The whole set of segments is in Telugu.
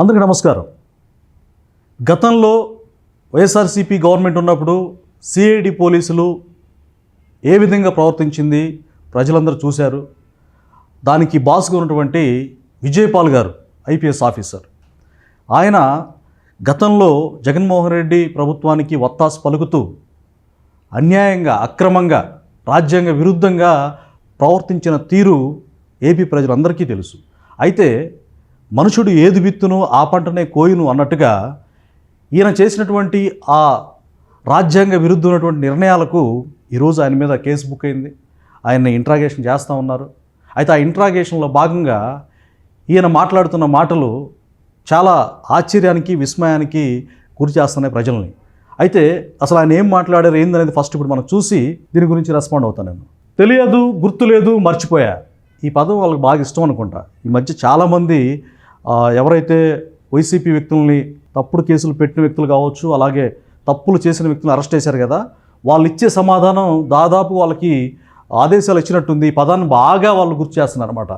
అందరికీ నమస్కారం. గతంలో వైఎస్ఆర్సీపీ గవర్నమెంట్ ఉన్నప్పుడు సిఐడి పోలీసులు ఏ విధంగా ప్రవర్తించింది ప్రజలందరూ చూశారు. దానికి బాస్గా ఉన్నటువంటి విజయపాల్ గారు ఐపీఎస్ ఆఫీసర్. ఆయన గతంలో జగన్మోహన్ రెడ్డి ప్రభుత్వానికి వత్తాసు పలుకుతూ అన్యాయంగా అక్రమంగా రాజ్యాంగ విరుద్ధంగా ప్రవర్తించిన తీరు ఏపీ ప్రజలందరికీ తెలుసు. అయితే మనుషుడు ఏది విత్తును ఆ పంటనే కోయును అన్నట్టుగా ఈయన చేసినటువంటి ఆ రాజ్యాంగ విరుద్ధమైనటువంటి నిర్ణయాలకు ఈరోజు ఆయన మీద కేసు బుక్ అయింది. ఆయన్ని ఇంట్రాగేషన్ చేస్తూ ఉన్నారు. అయితే ఆ ఇంట్రాగేషన్లో భాగంగా ఈయన మాట్లాడుతున్న మాటలు చాలా ఆశ్చర్యానికి విస్మయానికి గురి చేస్తున్నాయి ప్రజల్ని. అయితే అసలు ఆయన ఏం మాట్లాడారు ఏందనేది ఫస్ట్ ఇప్పుడు మనం చూసి దీని గురించి రెస్పాండ్ అవుతాను నేను. తెలియదు గుర్తులేదు మర్చిపోయా. ఈ పదం వాళ్ళకి బాగా ఇష్టం అనుకుంటా. ఈ మధ్య చాలామంది ఎవరైతే వైసీపీ వ్యక్తుల్ని తప్పుడు కేసులు పెట్టిన వ్యక్తులు కావచ్చు అలాగే తప్పులు చేసిన వ్యక్తులను అరెస్ట్ చేశారు కదా వాళ్ళు ఇచ్చే సమాధానం దాదాపు వాళ్ళకి ఆదేశాలు ఇచ్చినట్టుంది. ఈ పదాన్ని బాగా వాళ్ళు గుర్తు చేస్తున్నారు అనమాట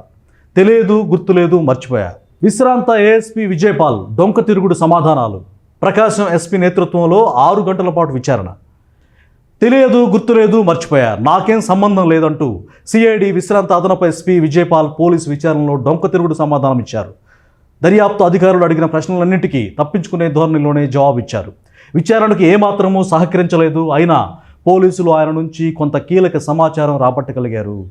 తెలియదు గుర్తులేదు మర్చిపోయా. విశ్రాంత ఏఎస్పీ విజయపాల్ డొంక తిరుగుడు సమాధానాలు. ప్రకాశం ఎస్పీ నేతృత్వంలో ఆరు గంటల పాటు విచారణ. తెలియదు గుర్తులేదు మర్చిపోయా. నాకేం సంబంధం లేదంటూ సిఐడి విశ్రాంత అదనపు ఎస్పీ విజయపాల్ పోలీసు విచారణలో డొంక తిరుగుడు సమాధానం ఇచ్చారు. దర్యాప్తు అధికారులు అడిగిన ప్రశ్నలన్నింటికీ తప్పించుకునే ధోరణిలోనే జవాబు ఇచ్చారు. విచారణకు ఏమాత్రమూ సహకరించలేదు. అయినా పోలీసులు ఆయన నుంచి కొంత కీలక సమాచారం రాబట్టగలిగారు.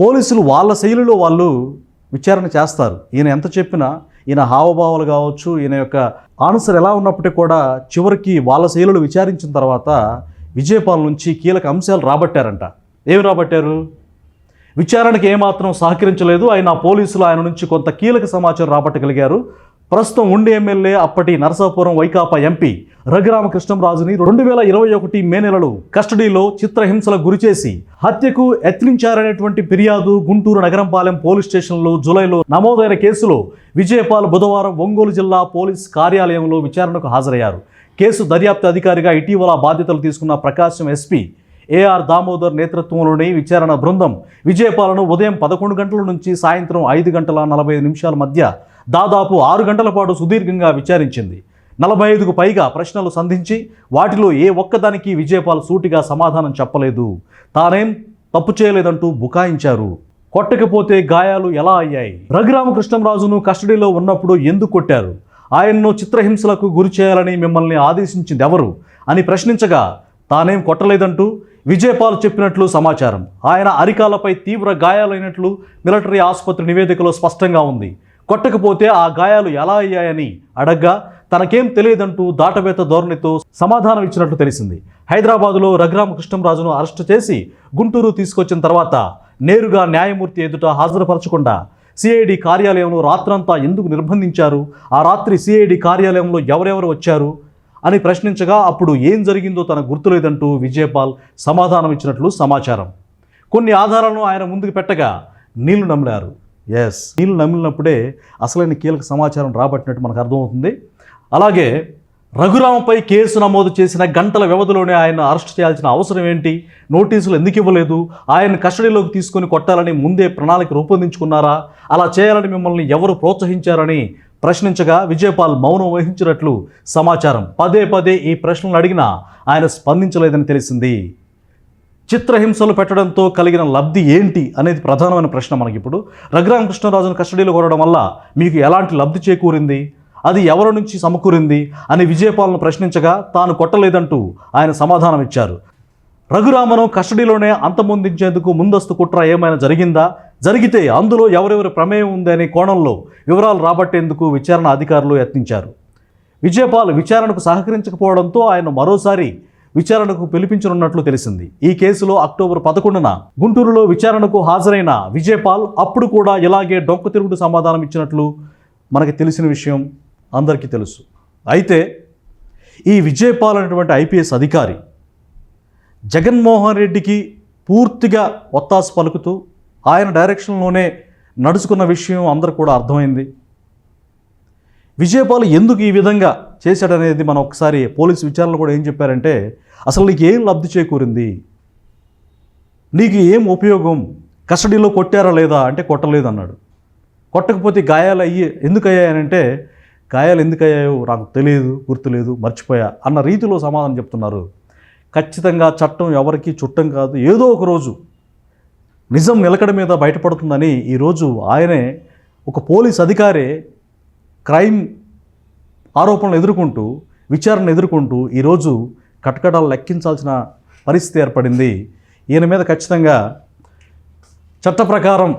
పోలీసులు వాళ్ళ శైలిలో వాళ్ళు విచారణ చేస్తారు. ఈయన ఎంత చెప్పినా ఈయన హావభావాలు కావచ్చు ఈయన యొక్క ఆన్సర్ ఎలా ఉన్నప్పటికీ కూడా చివరికి వాళ్ళ శైలులు విచారించిన తర్వాత విజయపాల్ నుంచి కీలక అంశాలు రాబట్టారంట. ఏమి రాబట్టారు? విచారణకు ఏమాత్రం సహకరించలేదు. ఆయన పోలీసులు ఆయన నుంచి కొంత కీలక సమాచారం రాబట్టగలిగారు. ప్రస్తుతం ఉండి ఎమ్మెల్యే అప్పటి నరసాపురం వైకాపా ఎంపీ రఘురామకృష్ణంరాజుని రెండు వేల ఇరవై ఒకటి మే నెలలో కస్టడీలో చిత్రహింసలకు గురిచేసి హత్యకు యత్నించారనేటువంటి ఫిర్యాదు గుంటూరు నగరంపాలెం పోలీస్ స్టేషన్లో జూలైలో నమోదైన కేసులో విజయపాల్ బుధవారం ఒంగోలు జిల్లా పోలీస్ కార్యాలయంలో విచారణకు హాజరయ్యారు. కేసు దర్యాప్తు అధికారిగా ఇటీవల బాధ్యతలు తీసుకున్న ప్రకాశం ఎస్పీ ఏఆర్ దామోదర్ నేతృత్వంలోని విచారణ బృందం విజయపాలను ఉదయం పదకొండు గంటల నుంచి సాయంత్రం ఐదు గంటల నలభై నిమిషాల మధ్య దాదాపు ఆరు గంటల పాటు సుదీర్ఘంగా విచారించింది. నలభై ఐదుకు పైగా ప్రశ్నలు సంధించి వాటిలో ఏ ఒక్కదానికి విజయపాల్ సూటిగా సమాధానం చెప్పలేదు. తానేం తప్పు చేయలేదంటూ బుకాయించారు. కొట్టకపోతే గాయాలు ఎలా అయ్యాయి? రఘురామకృష్ణంరాజును కస్టడీలో ఉన్నప్పుడు ఎందుకు కొట్టారు? ఆయన్ను చిత్రహింసలకు గురి చేయాలని మిమ్మల్ని ఆదేశించింది ఎవరు? అని ప్రశ్నించగా తానేం కొట్టలేదంటూ విజయపాల్ చెప్పినట్లు సమాచారం. ఆయన అరికాలపై తీవ్ర గాయాలైనట్లు మిలిటరీ ఆసుపత్రి నివేదికలో స్పష్టంగా ఉంది. కొట్టకపోతే ఆ గాయాలు ఎలా అయ్యాయని అడగ్గా తనకేం తెలియదంటూ దాటవేత ధోరణితో సమాధానం ఇచ్చినట్లు తెలిసింది. హైదరాబాదులో రఘురామకృష్ణంరాజును అరెస్టు చేసి గుంటూరు తీసుకొచ్చిన తర్వాత నేరుగా న్యాయమూర్తి ఎదుట హాజరుపరచకుండా సిఐడి కార్యాలయంలో రాత్రంతా ఎందుకు నిర్బంధించారు? ఆ రాత్రి సిఐడి కార్యాలయంలో ఎవరెవరు వచ్చారు? అని ప్రశ్నించగా అప్పుడు ఏం జరిగిందో తన గుర్తులేదంటూ విజయపాల్ సమాధానం ఇచ్చినట్లు సమాచారం. కొన్ని ఆధారాలను ఆయన ముందుకు పెట్టగా నీళ్ళు నమిలారు. ఎస్ నీళ్ళు నమిలినప్పుడే అసలైన కీలక సమాచారం రాబట్టినట్టు మనకు అర్థమవుతుంది. అలాగే రఘురామపై కేసు నమోదు చేసిన గంటల వ్యవధిలోనే ఆయన అరెస్ట్ చేయాల్సిన అవసరం ఏంటి? నోటీసులు ఎందుకు ఇవ్వలేదు? ఆయన కస్టడీలోకి తీసుకొని కొట్టాలని ముందే ప్రణాళిక రూపొందించుకున్నారా? అలా చేయాలని మిమ్మల్ని ఎవరు ప్రోత్సహించారని ప్రశ్నించగా విజయపాల్ మౌనం వహించినట్లు సమాచారం. పదే పదే ఈ ప్రశ్నలు అడిగినా ఆయన స్పందించలేదని తెలిసింది. చిత్రహింసలు పెట్టడంతో కలిగిన లబ్ధి ఏంటి అనేది ప్రధానమైన ప్రశ్న మనకి ఇప్పుడు రఘురామకృష్ణరాజును కస్టడీలో కొనడం వల్ల మీకు ఎలాంటి లబ్ధి చేకూరింది? అది ఎవరి నుంచి సమకూరింది? అని విజయపాల్ను ప్రశ్నించగా తాను కొట్టలేదంటూ ఆయన సమాధానం ఇచ్చారు రఘురామను కస్టడీలోనే అంతమొందించేందుకు ముందస్తు కుట్ర ఏమైనా జరిగిందా? జరిగితే అందులో ఎవరెవరి ప్రమేయం ఉందనే కోణంలో వివరాలు రాబట్టేందుకు విచారణ అధికారులు యత్నించారు. విజయపాల్ విచారణకు సహకరించకపోవడంతో ఆయన మరోసారి విచారణకు పిలిపించనున్నట్లు తెలిసింది. ఈ కేసులో అక్టోబర్ పదకొండున గుంటూరులో విచారణకు హాజరైన విజయపాల్ అప్పుడు కూడా ఇలాగే డొంక తిరుగుడు సమాధానం ఇచ్చినట్లు మనకి తెలిసిన విషయం అందరికీ తెలుసు. అయితే ఈ విజయపాల్ అనేటువంటి ఐపీఎస్ అధికారి జగన్మోహన్ రెడ్డికి పూర్తిగా ఒత్తాసు పలుకుతూ ఆయన డైరెక్షన్లోనే నడుచుకున్న విషయం అందరు కూడా అర్థమైంది. విజయపాల్ ఎందుకు ఈ విధంగా చేశాడనేది మనం ఒకసారి పోలీసు విచారణలో కూడా ఏం చెప్పారంటే అసలు నీకు ఏం లబ్ధి చేకూరింది? నీకు ఏం ఉపయోగం? కస్టడీలో కొట్టారా లేదా? అంటే కొట్టలేదు అన్నాడు కొట్టకపోతే గాయాలు అయ్యి ఎందుకు అయ్యాయనంటే గాయాలు ఎందుకు అయ్యాయో నాకు తెలియదు గుర్తులేదు మర్చిపోయా అన్న రీతిలో సమాధానం చెప్తున్నారు. ఖచ్చితంగా చట్టం ఎవరికి చుట్టం కాదు. ఏదో ఒక రోజు నిజం నిలకడ మీద బయటపడుతుందని ఈరోజు ఆయనే ఒక పోలీస్ అధికారే క్రైమ్ ఆరోపణలు ఎదుర్కొంటూ విచారణ ఎదుర్కొంటూ ఈరోజు కటకటాలు లెక్కించాల్సిన పరిస్థితి ఏర్పడింది. ఈయన మీద ఖచ్చితంగా చట్ట ప్రకారం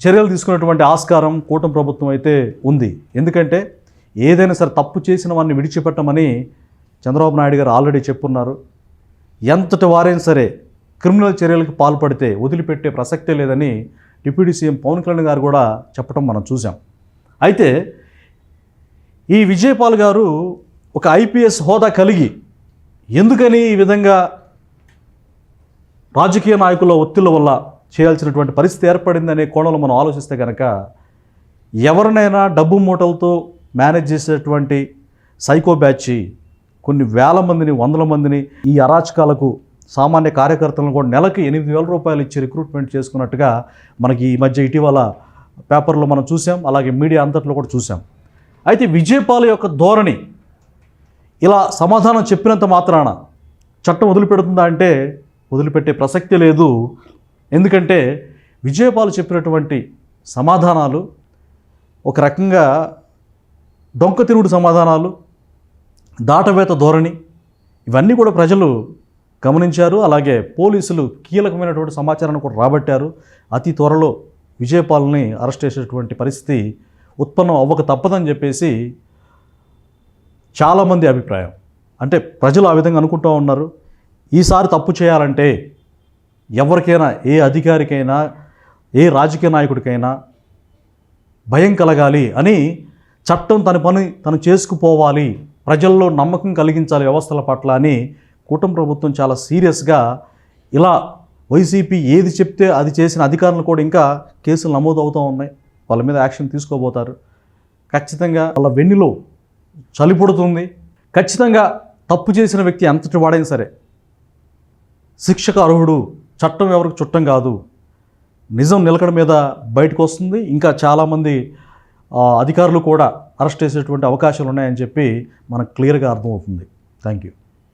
చర్యలు తీసుకునేటువంటి ఆస్కారం కూటమి ప్రభుత్వం అయితే ఉంది. ఎందుకంటే ఏదైనా సరే తప్పు చేసిన వారిని విడిచిపెట్టమని చంద్రబాబు నాయుడు గారు ఆల్రెడీ చెప్పున్నారు. ఎంతటి వారైనా సరే క్రిమినల్ చర్యలకు పాల్పడితే వదిలిపెట్టే ప్రసక్తే లేదని డిప్యూటీ సీఎం పవన్ కళ్యాణ్ గారు కూడా చెప్పడం మనం చూసాం అయితే ఈ విజయపాల్ గారు ఒక ఐపీఎస్ హోదా కలిగి ఎందుకని ఈ విధంగా రాజకీయ నాయకుల ఒత్తిళ్ళ వల్ల చేయాల్సినటువంటి పరిస్థితి ఏర్పడిందనే కోణంలో మనం ఆలోచిస్తే కనుక ఎవరినైనా డబ్బు మూటలతో మేనేజ్ చేసేటువంటి సైకో బ్యాచ్ కొన్ని వేల మందిని వందల మందిని ఈ అరాచకాలకు సామాన్య కార్యకర్తలను కూడా నెలకి ఎనిమిది వేల రూపాయలు ఇచ్చి రిక్రూట్మెంట్ చేసుకున్నట్టుగా మనకి ఈ మధ్య ఇటీవల పేపర్లో మనం చూసాం అలాగే మీడియా అంతట్లో కూడా చూసాం అయితే విజయపాల యొక్క ధోరణి ఇలా సమాధానం చెప్పినంత మాత్రాన చట్టం వదిలిపెడుతుందా అంటే వదిలిపెట్టే ప్రసక్తి లేదు. ఎందుకంటే విజయపాల్ చెప్పినటువంటి సమాధానాలు ఒక రకంగా డొంక తిరుగుడు సమాధానాలు దాటవేత ధోరణి ఇవన్నీ కూడా ప్రజలు గమనించారు. అలాగే పోలీసులు కీలకమైనటువంటి సమాచారాన్ని కూడా రాబట్టారు. అతి త్వరలో విజయపాల్ని అరెస్ట్ చేసేటువంటి పరిస్థితి ఉత్పన్నం అవ్వక తప్పదని చెప్పేసి చాలామంది అభిప్రాయం. అంటే ప్రజలు ఆ విధంగా అనుకుంటూ ఉన్నారు. ఈసారి తప్పు చేయాలంటే ఎవరికైనా ఏ అధికారికైనా ఏ రాజకీయ నాయకుడికైనా భయం కలగాలి అని చట్టం తన పని తను చేసుకుపోవాలి. ప్రజల్లో నమ్మకం కలిగించాలి వ్యవస్థల పట్ల అని కూటమి ప్రభుత్వం చాలా సీరియస్గా ఇలా వైసీపీ ఏది చెప్తే అది చేసిన అధికారులు కూడా ఇంకా కేసులు నమోదు అవుతూ ఉన్నాయి. వాళ్ళ మీద యాక్షన్ తీసుకోబోతారు. ఖచ్చితంగా వాళ్ళ వెన్నులో చలిపుడుతుంది ఖచ్చితంగా తప్పు చేసిన వ్యక్తి ఎంతటి వాడైనా సరే శిక్షకు అర్హుడు చట్టం ఎవరికి చుట్టం కాదు. నిజం నిలకడ మీద బయటకు వస్తుంది. ఇంకా చాలామంది అధికారులు కూడా అరెస్ట్ చేసేటువంటి అవకాశాలు ఉన్నాయని చెప్పి మనకు క్లియర్గా అర్థమవుతుంది. Thank you